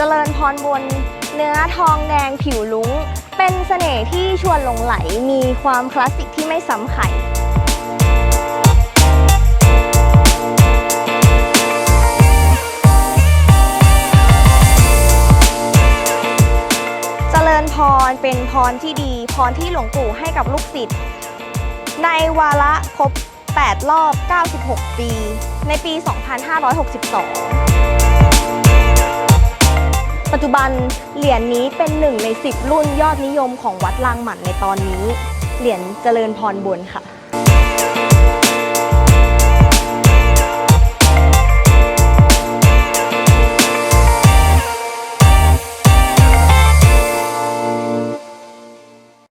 จริญพรบน เนื้อทองแดงผิวลุ้ง เป็นเสน่ห์ที่ชวนหลงไหลมีความคลาสสิกที่ไม่ซ้ำใครเจริญพรเป็นพรที่ดี พรที่หลวงปู่ให้กับลูกศิษย์ในวาระครบ 8 รอบ 96 ปี ในปี 2562 จจุบันเหรียญนี้เป็นหนึ่งใน 10 รุ่นยอดนิยมของวัดลางหมันในตอนนี้ เหรียญเจริญพรบุญค่ะ